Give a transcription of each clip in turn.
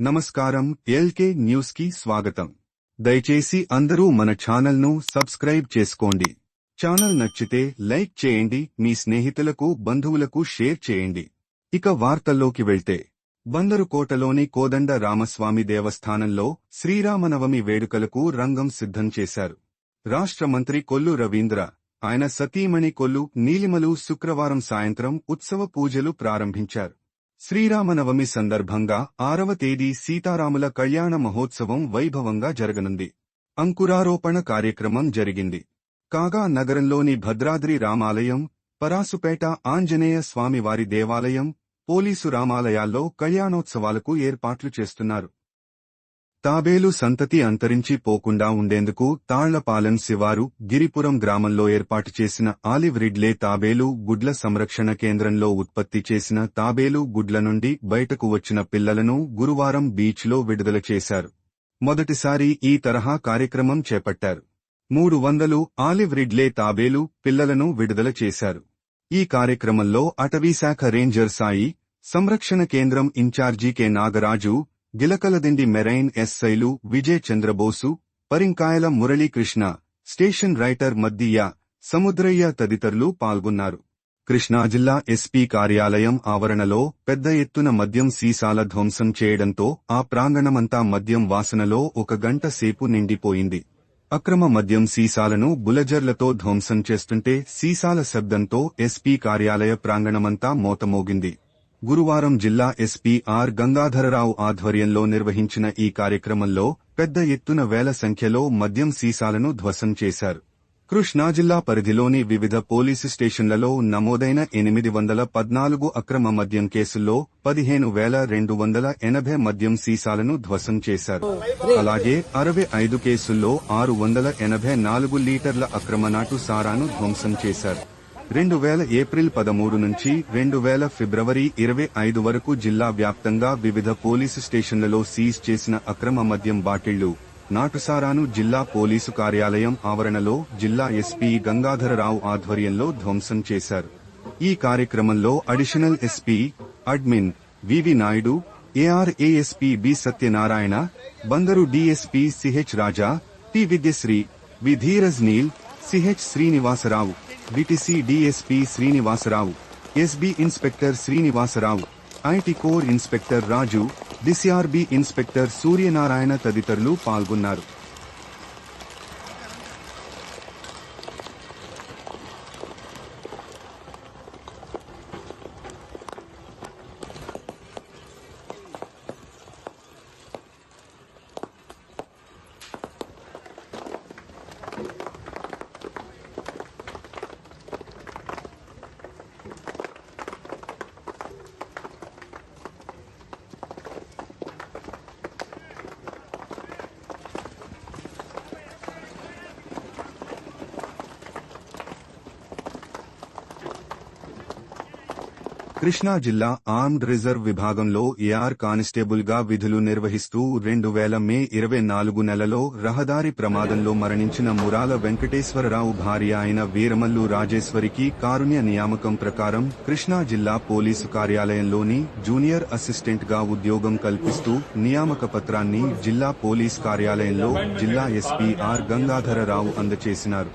నమస్కారం ఎల్కే న్యూస్కి స్వాగతం. దయచేసి అందరూ మన ఛానల్ను సబ్స్క్రైబ్ చేసుకోండి. ఛానల్ నచ్చితే లైక్ చేయండి మీ స్నేహితులకు బంధువులకు షేర్ చేయండి. ఇక వార్తల్లోకి వెళ్తే. బందరుకోటలోని కోదండ రామస్వామి దేవస్థానంలో శ్రీరామనవమి వేడుకలకు రంగం సిద్ధం చేశారు. రాష్ట్ర మంత్రి కొల్లు రవీంద్ర ఆయన సతీమణి కొల్లు నీలిమలు శుక్రవారం సాయంత్రం ఉత్సవ పూజలు ప్రారంభించారు. శ్రీరామనవమి సందర్భంగా ఆరవ తేదీ సీతారాముల కళ్యాణ మహోత్సవం వైభవంగా జరగనుంది. అంకురారోపణ కార్యక్రమం జరిగింది. కాగా నగరంలోని భద్రాద్రి రామాలయం పరాసుపేట ఆంజనేయ స్వామివారి దేవాలయం పోలీసు రామాలయాల్లో కళ్యాణోత్సవాలకు ఏర్పాట్లు చేస్తున్నారు. తాబేలు సంతతి అంతరించి పోకుండా ఉండేందుకు తాళ్ళపాలెం శివారు గిరిపురం గ్రామంలో ఏర్పాటు చేసిన ఆలివ్ రిడ్లే తాబేలు గుడ్ల సంరక్షణ కేంద్రంలో ఉత్పత్తి చేసిన తాబేలు గుడ్ల నుండి బయటకు వచ్చిన పిల్లలను గురువారం బీచ్లో విడుదల చేశారు. మొదటిసారి ఈ తరహా కార్యక్రమం చేపట్టారు. మూడు వందలు ఆలివ్ రిడ్లే తాబేలు పిల్లలను విడుదల చేశారు. ఈ కార్యక్రమంలో అటవీశాఖ రేంజర్ సాయి సంరక్షణ కేంద్రం ఇన్ఛార్జీ కె నాగరాజు గిలకలదిండి మెరైన్ ఎస్ఐలు విజయ్ చంద్రబోసు పరింకాయల మురళీకృష్ణ స్టేషన్ రైటర్ మద్దియ్య సముద్రయ్య తదితరులు పాల్గొన్నారు. కృష్ణా జిల్లా ఎస్పీ కార్యాలయం ఆవరణలో పెద్ద ఎత్తున మద్యం సీసాల ధ్వంసం చేయడంతో ఆ ప్రాంగణమంతా మద్యం వాసనలో ఒక గంట సేపు నిండిపోయింది. అక్రమ మద్యం సీసాలను బులజర్లతో ధ్వంసం చేస్తుంటే సీసాల శబ్దంతో ఎస్పీ కార్యాలయ ప్రాంగణమంతా మోతమోగింది. గురువారం జిల్లా ఎస్పీ ఆర్ గంగాధరరావు ఆధ్వర్యంలో నిర్వహించిన ఈ కార్యక్రమంలో పెద్ద ఎత్తున వేల సంఖ్యలో మద్యం సీసాలను ధ్వసం చేశారు. కృష్ణా జిల్లా పరిధిలోని వివిధ పోలీసు స్టేషన్లలో నమోదైన ఎనిమిది వందల పద్నాలుగు అక్రమ మద్యం కేసుల్లో పదిహేను వేల రెండు వందల ఎనభై మద్యం సీసాలను ధ్వసం చేశారు. అలాగే అరవై ఐదు కేసుల్లో ఆరు వందల ఎనభై నాలుగు లీటర్ల అక్రమ నాటు సారాను ధ్వంసం చేశారు. రెండు వేల ఏప్రిల్ పదమూడు నుంచి రెండు వేల ఫిబ్రవరి ఇరవై ఐదు వరకు జిల్లా వ్యాప్తంగా వివిధ పోలీసు స్టేషన్లలో సీజ్ చేసిన అక్రమ మద్యం బాటిళ్ళు. నాటుసారాను జిల్లా పోలీసు కార్యాలయం ఆవరణలో జిల్లా ఎస్పీ గంగాధరరావు ఆధ్వర్యంలో ధ్వంసం చేశారు. ఈ కార్యక్రమంలో additional SP admin VV Naidu AR ASP B Satyanarayana Bandar DSP CH Raja T Vidyasri V Dheeraj Neel CH Srinivasarao. VTC DSP Srinivasarao SB inspector Srinivasarao IT core inspector Raju DCRB inspector Suryanarayana తదితరులు పాల్గొన్నారు. కృష్ణా జిల్లా armed reserve విభాగంలో AR కానిస్టేబుల్గా విధులు నిర్వహిస్తూ రెండు వేల మే ఇరవై నాలుగు నెలలో రహదారి ప్రమాదంలో మరణించిన మురాల వెంకటేశ్వరరావు భార్య అయిన వీరమల్లు రాజేశ్వరికి కారుణ్య నియామకం ప్రకారం కృష్ణా జిల్లా పోలీసు కార్యాలయంలోని జూనియర్ అసిస్టెంట్గా ఉద్యోగం కల్పిస్తూ నియామక పత్రాన్ని జిల్లా పోలీస్ కార్యాలయంలో జిల్లా ఎస్పీ ఆర్ గంగాధరరావు అందజేసినారు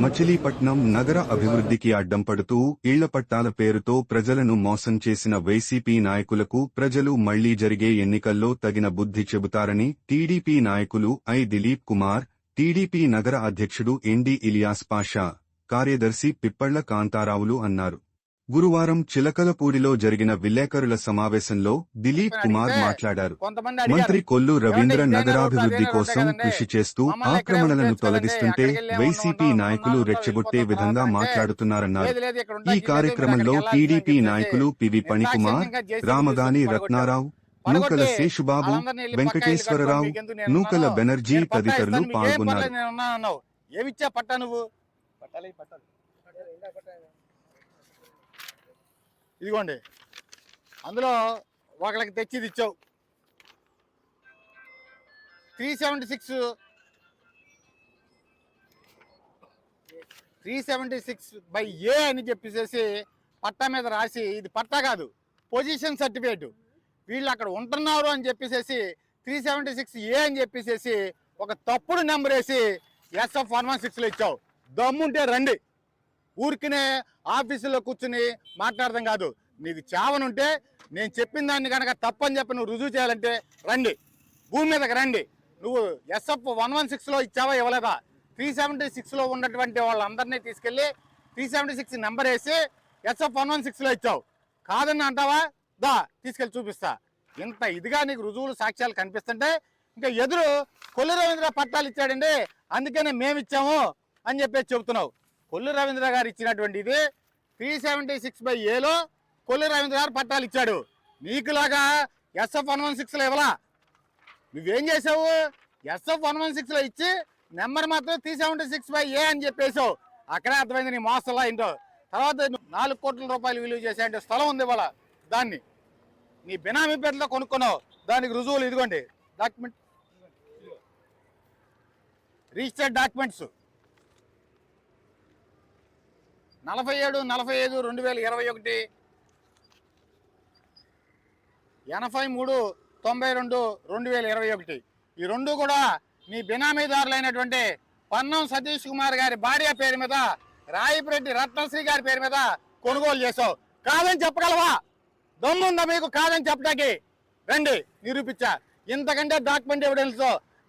మచిలీపట్నం నగర అభివృద్ధికి అడ్డం పడుతూ ఇళ్ళ పట్టాల పేరుతో ప్రజలను మోసం చేసిన వైసీపీ నాయకులకు ప్రజలు మళ్ళీ జరిగే ఎన్నికల్లో తగిన బుద్ధి చెబుతారని టీడీపీ నాయకులు ఐ దిలీప్ కుమార్ టీడీపీ నగర అధ్యక్షుడు ఎన్డీ ఇలియాస్ పాషా కార్యదర్శి పిప్పళ్ళ కాంతారావులు అన్నారు. గురువారం చిలకలపూడిలో జరిగిన విలేకరుల సమావేశంలో దిలీప్ కుమార్ మాట్లాడారు. మంత్రి కొల్లు రవీంద్ర నగరాభివృద్ధి కోసం కృషి చేస్తూ ఆక్రమణలను తొలగిస్తుంటే వైసీపీ నాయకులు రెచ్చగొట్టే విధంగా మాట్లాడుతున్నారన్నారు. ఈ కార్యక్రమంలో టీడీపీ నాయకులు పివి పణికుమార్ రామగాని. రత్నారావు నూకల శేషుబాబు వెంకటేశ్వరరావు నూకల? బెనర్జీ తదితరులు పాల్గొన్నారు. ఏమిచ్చా పట్టా నువ్వు? పట్టాలి పట్టాలి. ఇదిగోండి. అందులో ఒకళ్ళకి తెచ్చి ఇది ఇచ్చావు. Three seventy six. Three seventy six by A అని చెప్పేసి పట్టా మీద రాసి ఇది పట్టా కాదు పొజిషన్ సర్టిఫికేట్. వీళ్ళు అక్కడ ఉంటున్నారు అని చెప్పేసి త్రీ సెవెంటీ సిక్స్ ఏ అని చెప్పేసి ఒక తప్పుడు నెంబర్ వేసి ఎస్ఎఫ్ వన్ వన్ సిక్స్లో ఇచ్చావు. దమ్ముంటే రండి. ఊరికినే ఆఫీసులో కూర్చుని మాట్లాడడం కాదు. నీకు చావనుంటే నేను చెప్పిన దాన్ని కనుక తప్పని చెప్పి నువ్వు రుజువు చేయాలంటే రండి. భూమి మీదకి రండి. నువ్వు ఎస్ఎఫ్ వన్ వన్ సిక్స్లో ఇచ్చావా ఇవ్వలేదా? త్రీ సెవెంటీ సిక్స్లో ఉన్నటువంటి వాళ్ళందరినీ తీసుకెళ్ళి త్రీ సెవెంటీ సిక్స్ నెంబర్ వేసి ఎస్ఎఫ్ వన్ వన్ సిక్స్లో ఇచ్చావు. కాదని అంటావా? దా తీసుకెళ్ళి చూపిస్తా. ఇంత ఇదిగా నీకు రుజువులు సాక్ష్యాలు కనిపిస్తుంటే ఇంకా ఎదురు కొల్లు రవీంద్ర పట్టాలు ఇచ్చాడండి. అందుకనే మేము ఇచ్చాము అని చెప్పేసి చెబుతున్నావు. కొల్లు రవీంద్ర గారు ఇచ్చినటువంటి ఇది త్రీ సెవెంటీ సిక్స్ బై ఏలో కొల్లు రవీంద్ర గారు పట్టాలు ఇచ్చాడు. నీకులాగా ఎస్ఎఫ్ వన్ వన్ సిక్స్లో ఇవ్వలా? నువ్వేం చేసావు? ఎస్ఎఫ్ వన్ వన్ సిక్స్లో ఇచ్చి నెంబర్ మాత్రం three seventy six by A అని చెప్పేసావు అక్కడే అర్థమైంది నీ మోసలా ఏంటో. తర్వాత నాలుగు కోట్ల రూపాయలు విలువ చేసే స్థలం ఉంది ఇవాళ దాన్ని. నీ బినామీ పేరులో కొనుక్కున్నావు. దానికి రుజువులు ఇదిగోండి. Document registered documents. నలభై ఏడు నలభై ఐదు రెండు వేల ఇరవై ఒకటి. ఎనభై మూడు తొంభై రెండు రెండు వేల ఇరవై ఒకటి. ఈ రెండు కూడా మీ బినామీదారులైనటువంటి పన్నం సతీష్ కుమార్ గారి భార్య పేరు మీద రాయిపురెడ్డి రత్నశ్రీ గారి పేరు మీద కొనుగోలు చేసావు కాదని చెప్పగలవా? దమ్ముందా మీకు? కాదని చెప్పడానికి రండి నిరూపించా. ఇంతకంటే డాక్యుమెంట్ ఎవిడెన్స్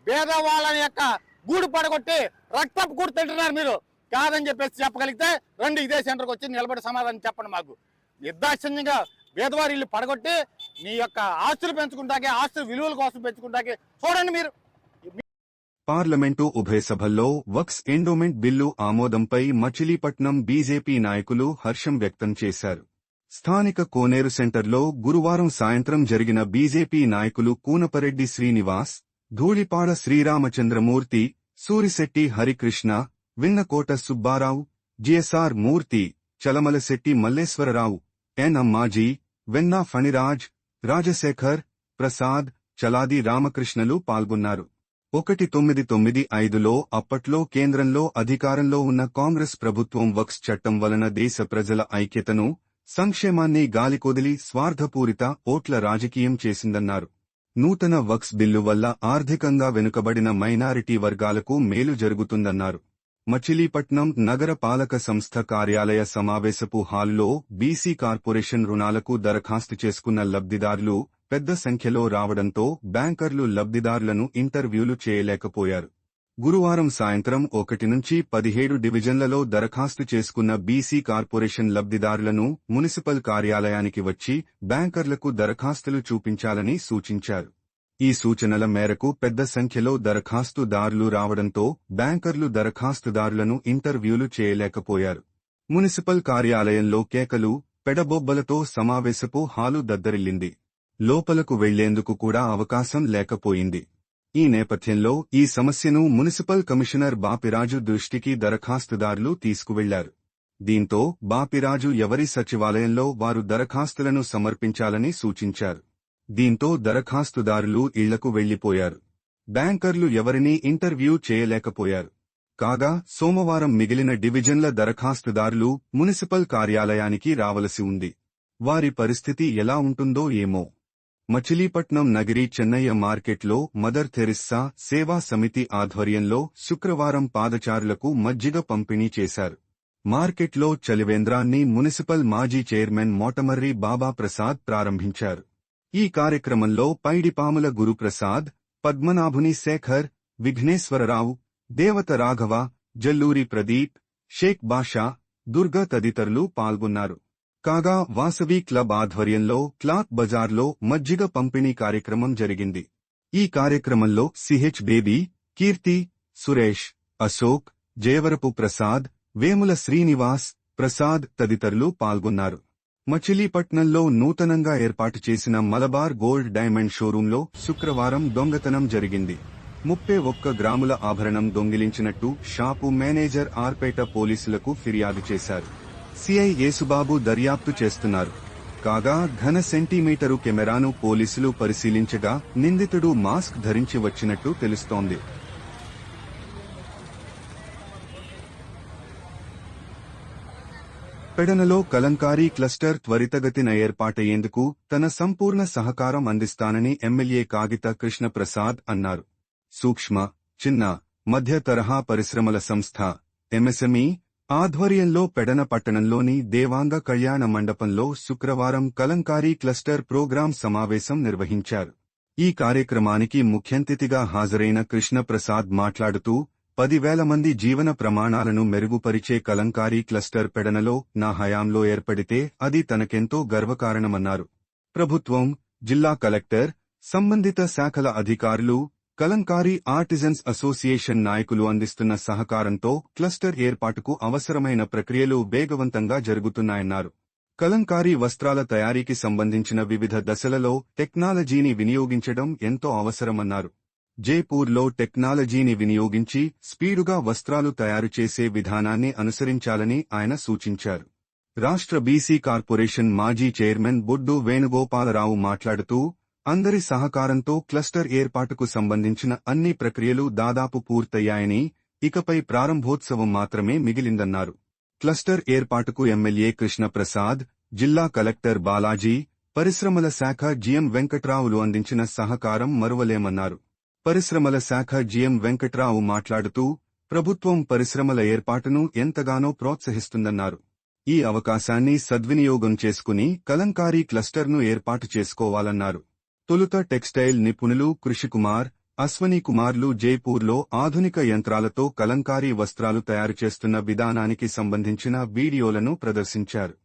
పేదవాళ్ళని యొక్క గూడు పడగొట్టి రక్తపు గూడు తింటున్నారు మీరు. కాదని చెప్పేసి చెప్పగలిగితే రండి ఇదే సెంటర్కి వచ్చి నిలబడి సమాధానం చెప్పండి మాకు. నిర్దాక్షిణ్యంగా పేదవారిల్లు పడగొట్టి నీ యొక్క ఆస్తులు పెంచుకుంటాకే ఆస్తులు విలువల కోసం పెంచుకుంటాకే చూడండి మీరు. పార్లమెంటు ఉభయ సభల్లో వక్స్ ఎండోమెంట్ బిల్లు ఆమోదంపై మచిలీపట్నం బీజేపీ నాయకులు హర్షం వ్యక్తం చేశారు. స్థానిక కోనేరు సెంటర్లో గురువారం సాయంత్రం జరిగిన బీజేపీ నాయకులు కూనపరెడ్డి శ్రీనివాస్ ధూళిపాడ శ్రీరామచంద్రమూర్తి సూరిశెట్టి హరికృష్ణ విన్నకోట సుబ్బారావు జిఎస్ఆర్ మూర్తి చలమలశెట్టి మల్లేశ్వరరావు ఎన్ అమ్మాజీ వెన్నా ఫణిరాజ్ రాజశేఖర్ ప్రసాద్ చలాది రామకృష్ణలు పాల్గొన్నారు. ఒకటి తొమ్మిది తొమ్మిది ఐదులో అప్పట్లో కేంద్రంలో అధికారంలో ఉన్న కాంగ్రెస్ ప్రభుత్వం వక్స్ చట్టం వలన దేశ ప్రజల ఐక్యతను సంక్షేమాన్ని గాలికొదిలి స్వార్థపూరిత ఓట్ల రాజకీయం చేసిందన్నారు. నూతన వక్స్ బిల్లు వల్ల ఆర్థికంగా వెనుకబడిన మైనారిటీ వర్గాలకు మేలు జరుగుతుందన్నారు. మచిలీపట్నం నగర పాలక సంస్థ కార్యాలయ సమావేశపు హాల్లో బీసీ కార్పొరేషన్ రుణాలకు దరఖాస్తు చేసుకున్న లబ్ధిదారులు పెద్ద సంఖ్యలో రావడంతో బ్యాంకర్లు లబ్ధిదారులను ఇంటర్వ్యూలు చేయలేకపోయారు. గురువారం సాయంత్రం ఒకటి నుంచి పదిహేడు డివిజన్లలో దరఖాస్తు చేసుకున్న బీసీ కార్పొరేషన్ లబ్ధిదారులను మున్సిపల్ కార్యాలయానికి వచ్చి బ్యాంకర్లకు దరఖాస్తులు చూపించాలని సూచించారు. ఈ సూచనల మేరకు పెద్ద సంఖ్యలో దరఖాస్తుదారులు రావడంతో బ్యాంకర్లు దరఖాస్తుదారులను ఇంటర్వ్యూలు చేయలేకపోయారు. మున్సిపల్ కార్యాలయంలో కేకలు పెడబొబ్బలతో సమావేశపు హాలు దద్దరిల్లింది. లోపలకు వెళ్ళేందుకు కూడా అవకాశం లేకపోయింది. ఈ నేపథ్యంలో ఈ సమస్యను మున్సిపల్ కమిషనర్ బాపిరాజు దృష్టికి దరఖాస్తుదారులు తీసుకువెళ్ళారు. దీంతో బాపిరాజు ఎవరి సచివాలయంలో వారు దరఖాస్తులను సమర్పించాలని సూచించారు. దీంతో దరఖాస్తుదారులు ఇళ్ళకు వెళ్ళిపోయారు బ్యాంకర్లు ఎవరినీ ఇంటర్వ్యూ చేయలేకపోయారు. కాగా సోమవారం మిగిలిన డివిజన్ల దరఖాస్తుదారులు మున్సిపల్ కార్యాలయానికి రావలసి ఉంది. వారి పరిస్థితి ఎలా ఉంటుందో ఏమో. మచిలీపట్నం నగరి చెన్నయ్య మార్కెట్లో మదర్ థెరిస్సా సేవా సమితి ఆధ్వర్యంలో శుక్రవారం పాదచారులకు మజ్జిగ పంపిణీ చేశారు. మార్కెట్లో చలివేంద్రాన్ని మున్సిపల్ మాజీ చైర్మన్ మోటమర్రి బాబా ప్రసాద్ ప్రారంభించారు. ఈ కార్యక్రమంలో పైడిపాముల గురుప్రసాద్ పద్మనాభుని శేఖర్ విఘ్నేశ్వరరావు దేవత రాఘవ జల్లూరి ప్రదీప్ షేక్ బాషా దుర్గా తదితరులు పాల్గొన్నారు. కాగా వాసవి క్లబ్ ఆధ్వర్యంలో క్లాత్ బజార్లో మజ్జిగ పంపిణీ కార్యక్రమం జరిగింది. ఈ కార్యక్రమంలో సిహెచ్ బేబీ కీర్తి సురేష్ అశోక్ జయవరపు ప్రసాద్ వేముల శ్రీనివాస్ ప్రసాద్ తదితరులు పాల్గొన్నారు. మచిలీపట్నంలో నూతనంగా ఏర్పాటు చేసిన మలబార్ గోల్డ్ డైమండ్ షోరూంలో శుక్రవారం దొంగతనం జరిగింది. ముప్పై ఒక్క గ్రాముల ఆభరణం దొంగిలించినట్టు షాపు మేనేజర్ ఆర్పేట పోలీసులకు ఫిర్యాదు చేశారు. సిఐ యేసుబాబు దర్యాప్తు చేస్తున్నారు. కాగా ఘన సెంటీమీటరు కెమెరాను పోలీసులు పరిశీలించగా నిందితుడు మాస్క్ ధరించి వచ్చినట్టు తెలుస్తోంది. పెడనలో కలంకారీ క్లస్టర్ త్వరితగతిన ఏర్పాటయ్యేందుకు తన సంపూర్ణ సహకారం అందిస్తానని ఎమ్మెల్యే కాగిత కృష్ణప్రసాద్ అన్నారు. సూక్ష్మ చిన్న మధ్య తరహా పరిశ్రమల సంస్థ ఎంఎస్ఎంఈ ఆధ్వర్యంలో పెడన పట్టణంలోని దేవాంగ కళ్యాణ మండపంలో శుక్రవారం కలంకారీ క్లస్టర్ ప్రోగ్రాం సమావేశం నిర్వహించారు. ఈ కార్యక్రమానికి ముఖ్యంతిథిగా హాజరైన కృష్ణప్రసాద్ మాట్లాడుతూ పదివేల మంది జీవన ప్రమాణాలను మెరుగుపరిచే కలంకారీ క్లస్టర్ పెడనలో నా హయాంలో ఏర్పడితే అది తనకెంతో గర్వకారణమన్నారు. ప్రభుత్వం జిల్లా కలెక్టర్ సంబంధిత శాఖల అధికారులు కలంకారీ ఆర్టిజన్స్ అసోసియేషన్ నాయకులు అందిస్తున్న సహకారంతో క్లస్టర్ ఏర్పాటుకు అవసరమైన ప్రక్రియలు వేగవంతంగా జరుగుతున్నాయన్నారు. కలంకారీ వస్త్రాల తయారీకి సంబంధించిన వివిధ దశలలో టెక్నాలజీని వినియోగించడం ఎంతో అవసరమన్నారు. జైపూర్లో టెక్నాలజీని వినియోగించి స్పీడుగా వస్త్రాలు తయారు చేసే విధానాన్ని అనుసరించాలని ఆయన సూచించారు. రాష్ట్ర బీసీ కార్పొరేషన్ మాజీ చైర్మన్ బొడ్డు వేణుగోపాలరావు మాట్లాడుతూ అందరి సహకారంతో క్లస్టర్ ఏర్పాటుకు సంబంధించిన అన్ని ప్రక్రియలు దాదాపు పూర్తయ్యాయని ఇకపై ప్రారంభోత్సవం మాత్రమే మిగిలిందన్నారు. క్లస్టర్ ఏర్పాటుకు ఎమ్మెల్యే కృష్ణప్రసాద్ జిల్లా కలెక్టర్ బాలాజీ పరిశ్రమల శాఖ జిఎం వెంకట్రావులు అందించిన సహకారం మరువలేమన్నారు. పరిశ్రమల శాఖ జిఎం వెంకట్రావు మాట్లాడుతూ ప్రభుత్వం పరిశ్రమల ఏర్పాటును ఎంతగానో ప్రోత్సహిస్తుందన్నారు. ఈ అవకాశాన్ని సద్వినియోగం చేసుకుని కలంకారీ క్లస్టర్ను ఏర్పాటు చేసుకోవాలన్నారు. తొలుత టెక్స్టైల్ నిపుణులు కృషికుమార్ అశ్వనీ కుమార్లు జైపూర్లో ఆధునిక యంత్రాలతో కలంకారీ వస్త్రాలు తయారు చేస్తున్న విధానానికి సంబంధించిన వీడియోలను ప్రదర్శించారు.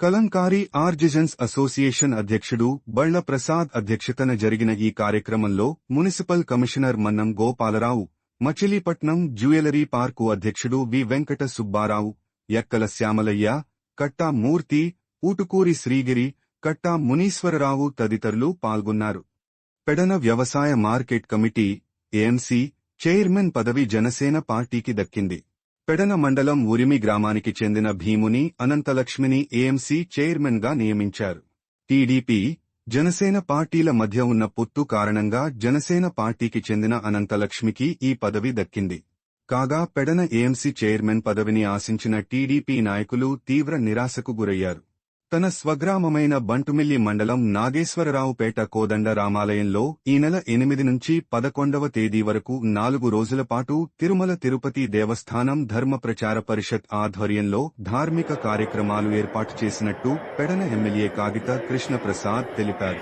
కలంకారీ ఆర్జిజన్స్ అసోసియేషన్ అధ్యక్షుడు బళ్ళ ప్రసాద్ అధ్యక్షతన జరిగిన ఈ కార్యక్రమంలో municipal commissioner Mannam Gopalarao Machilipatnam jewellery park అధ్యక్షుడు వి. వెంకట సుబ్బారావు ఎక్కల శ్యామలయ్య కట్టా మూర్తి ఊటుకూరి శ్రీగిరి కట్టా మునీశ్వరరావు తదితరులు పాల్గొన్నారు. పెడన వ్యవసాయ మార్కెట్ కమిటీ ఏఎంసీ చైర్మన్ పదవి జనసేన పార్టీకి దక్కింది. పెడన మండలం ఉరిమి గ్రామానికి చెందిన భీముని అనంతలక్ష్మిని ఏఎంసీ చైర్మన్గా నియమించారు. టీడీపీ జనసేన పార్టీల మధ్య ఉన్న పొత్తు కారణంగా జనసేన పార్టీకి చెందిన అనంతలక్ష్మికి ఈ పదవి దక్కింది. కాగా పెడన ఏఎంసీ చైర్మన్ పదవిని ఆశించిన టీడీపీ నాయకులు తీవ్ర నిరాశకు గురయ్యారు. తన స్వగ్రామమైన బంటుమిల్లి మండలం నాగేశ్వరరావుపేట కోదండ రామాలయంలో ఈ నెల ఎనిమిది నుంచి పదకొండవ తేదీ వరకు నాలుగు రోజుల పాటు తిరుమల తిరుపతి దేవస్థానం ధర్మ ప్రచార పరిషత్ ఆధ్వర్యంలో ధార్మిక కార్యక్రమాలు ఏర్పాటు చేసినట్టు పెడన ఎమ్మెల్యే కాగిత కృష్ణప్రసాద్ తెలిపారు.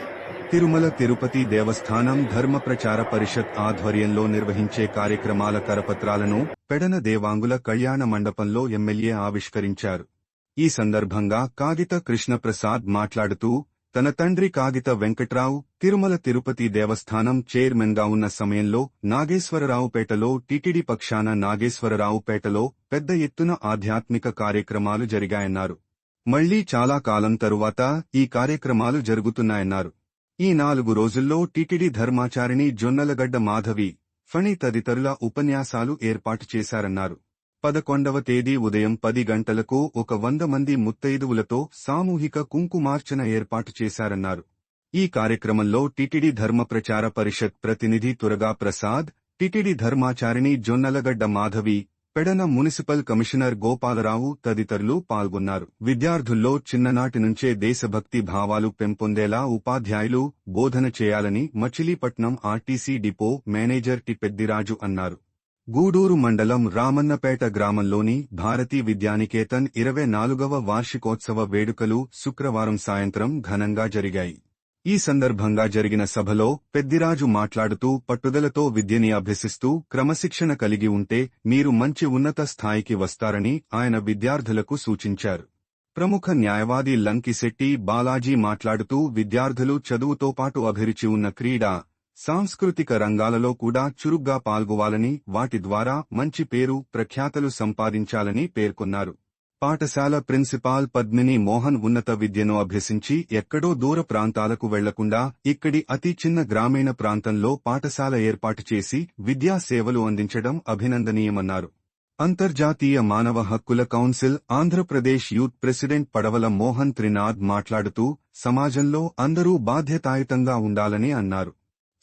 తిరుమల తిరుపతి దేవస్థానం ధర్మ ప్రచార పరిషత్ ఆధ్వర్యంలో నిర్వహించే కార్యక్రమాల కరపత్రాలను పెడన దేవాంగుల కళ్యాణ మండపంలో ఎమ్మెల్యే ఆవిష్కరించారు. ఈ సందర్భంగా కాగిత కృష్ణప్రసాద్ మాట్లాడుతూ తన తండ్రి కాగిత వెంకట్రావు తిరుమల తిరుపతి దేవస్థానం చైర్మన్గా ఉన్న సమయంలో నాగేశ్వరరావుపేటలో టిటిడి పక్షాన నాగేశ్వరరావుపేటలో పెద్ద ఎత్తున ఆధ్యాత్మిక కార్యక్రమాలు జరిగాయన్నారు. మళ్ళీ చాలా కాలం తరువాత ఈ కార్యక్రమాలు జరుగుతున్నాయన్నారు. ఈ నాలుగు రోజుల్లో టిటిడి ధర్మాచారిణి జొన్నలగడ్డ మాధవి ఫణి తదితరుల ఉపన్యాసాలు ఏర్పాటు చేశారన్నారు. పదకొండవ తేదీ ఉదయం పది గంటలకు ఒక వంద మంది ముత్తైదువులతో సామూహిక కుంకుమార్చన ఏర్పాటు చేశారన్నారు. ఈ కార్యక్రమంలో టిటిడి ధర్మ ప్రచార పరిషత్ ప్రతినిధి తురగా ప్రసాద్ టిటిడి ధర్మాచారిణి జొన్నలగడ్డ మాధవి పెడన మున్సిపల్ కమిషనర్ గోపాలరావు తదితరులు పాల్గొన్నారు. విద్యార్థుల్లో చిన్ననాటి నుంచే దేశభక్తి భావాలు పెంపొందేలా ఉపాధ్యాయులు బోధన చేయాలని Machilipatnam RTC depot manager T Peddiraju అన్నారు. గూడూరు మండలం రామన్నపేట గ్రామంలోని భారతీ విద్యానికేతన్ ఇరవై నాలుగవ వార్షికోత్సవ వేడుకలు శుక్రవారం సాయంత్రం ఘనంగా జరిగాయి. ఈ సందర్భంగా జరిగిన సభలో పెద్దిరాజు మాట్లాడుతూ పట్టుదలతో విద్యని అభ్యసిస్తూ క్రమశిక్షణ కలిగి ఉంటే మీరు మంచి ఉన్నత స్థాయికి వస్తారని ఆయన విద్యార్థులకు సూచించారు. ప్రముఖ న్యాయవాది లంకిశెట్టి బాలాజీ మాట్లాడుతూ విద్యార్థులు చదువుతో పాటు అభిరుచి ఉన్న క్రీడా సాంస్కృతిక రంగాలలో కూడా చురుగ్గా పాల్గొవాలని వాటి ద్వారా మంచి పేరు ప్రఖ్యాతలు సంపాదించాలని పేర్కొన్నారు. పాఠశాల ప్రిన్సిపాల్ పద్మిని మోహన్ ఉన్నత విద్యను అభ్యసించి ఎక్కడో దూర ప్రాంతాలకు వెళ్ళకుండా ఇక్కడి అతి చిన్న గ్రామీణ ప్రాంతంలో పాఠశాల ఏర్పాటు చేసి విద్యా సేవలు అందించడం అభినందనీయమన్నారు. అంతర్జాతీయ మానవ హక్కుల కౌన్సిల్ ఆంధ్రప్రదేశ్ యూత్ ప్రెసిడెంట్ పడవల మోహన్ త్రినాథ్ మాట్లాడుతూ సమాజంలో అందరూ బాధ్యతాయుతంగా ఉండాలని అన్నారు.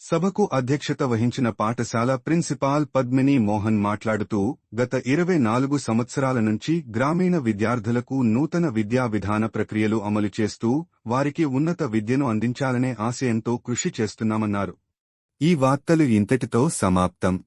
సభకు అధ్యక్షత వహించిన పాఠశాల ప్రిన్సిపాల్ పద్మిని మోహన్ మాట్లాడుతూ గత ఇరవై నాలుగు సంవత్సరాల నుంచి గ్రామీణ విద్యార్థులకు నూతన విద్యా విధాన ప్రక్రియలు అమలు చేస్తూ వారికి ఉన్నత విద్యను అందించాలనే ఆశయంతో కృషి చేస్తున్నామన్నారు. ఈ వార్తలు ఇంతటితో సమాప్తం.